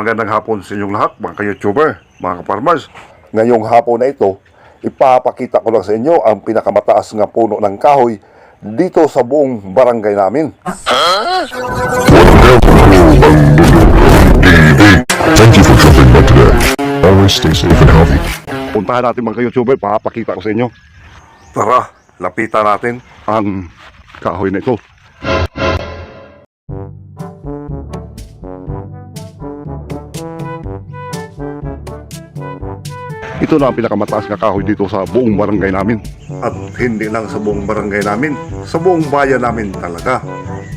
Magandang hapon sa inyong lahat, mga ka-YouTuber, mga ka-farmers. Ngayong hapon na ito, ipapakita ko lang sa inyo ang pinakamataas nga puno ng kahoy dito sa buong barangay namin. Thank and healthy. Puntahan natin mga ka-YouTuber, papakita ko sa inyo. Tara, lapitan natin ang kahoy na ito. Ito na ang pinakamataas na kahoy dito sa buong barangay namin. At hindi lang sa buong barangay namin, sa buong bayan namin talaga.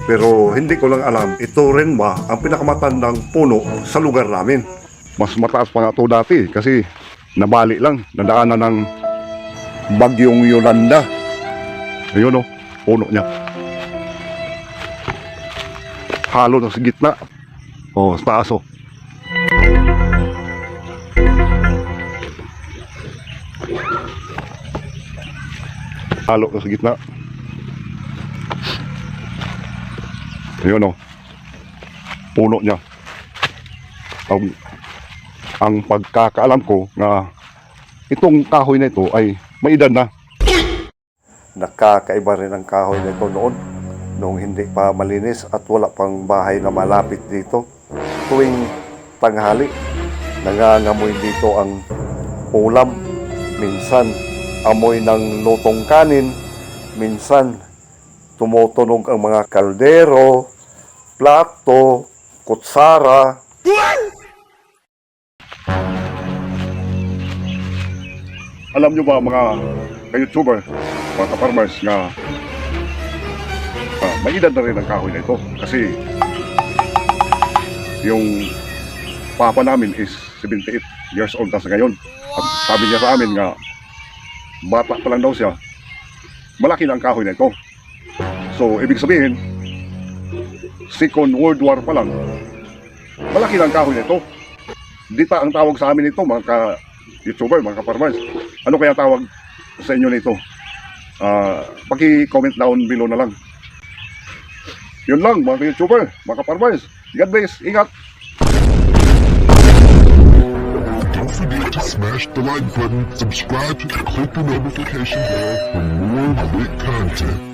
Pero hindi ko lang alam, ito rin ba ang pinakamatandang puno sa lugar namin? Mas mataas pa nga ito dati kasi nabali lang, nadaanan ng bagyong Yolanda. Ayun o, puno niya. Halo na sa gitna. O, sa taas o. Halo sa gitna. Ayun o. Puno niya. Ang, ang pagkakaalam ko na itong kahoy na ito ay may edad na. Nakakaiba rin ang kahoy na ito noon nung hindi pa malinis at wala pang bahay na malapit dito. Tuwing tanghali, nangangamoy dito ang ulam. Minsan, amoy ng lutong kanin. Minsan, tumutunog ang mga kaldero, plato, kutsara. Alam nyo ba mga ka-YouTuber, mga ka-farmers na ah, may edad na rin ang kahoy na ito kasi yung papa namin is 78 years old na sa ngayon. At sabi niya sa amin nga bata pa lang daw siya, malaki na ang kahoy na ito. So, ibig sabihin, Second World War pa lang, malaki na ang kahoy na ito. Dita ang tawag sa amin ito, mga ka-YouTuber, mga ka-farmers. Ano kaya tawag sa inyo nito? Ah, paki-comment down below na lang. Yun lang, mga ka-YouTuber, mga ka-farmers. God bless, ingat! Don't forget to smash the like button, subscribe, and click the notification bell for more great content.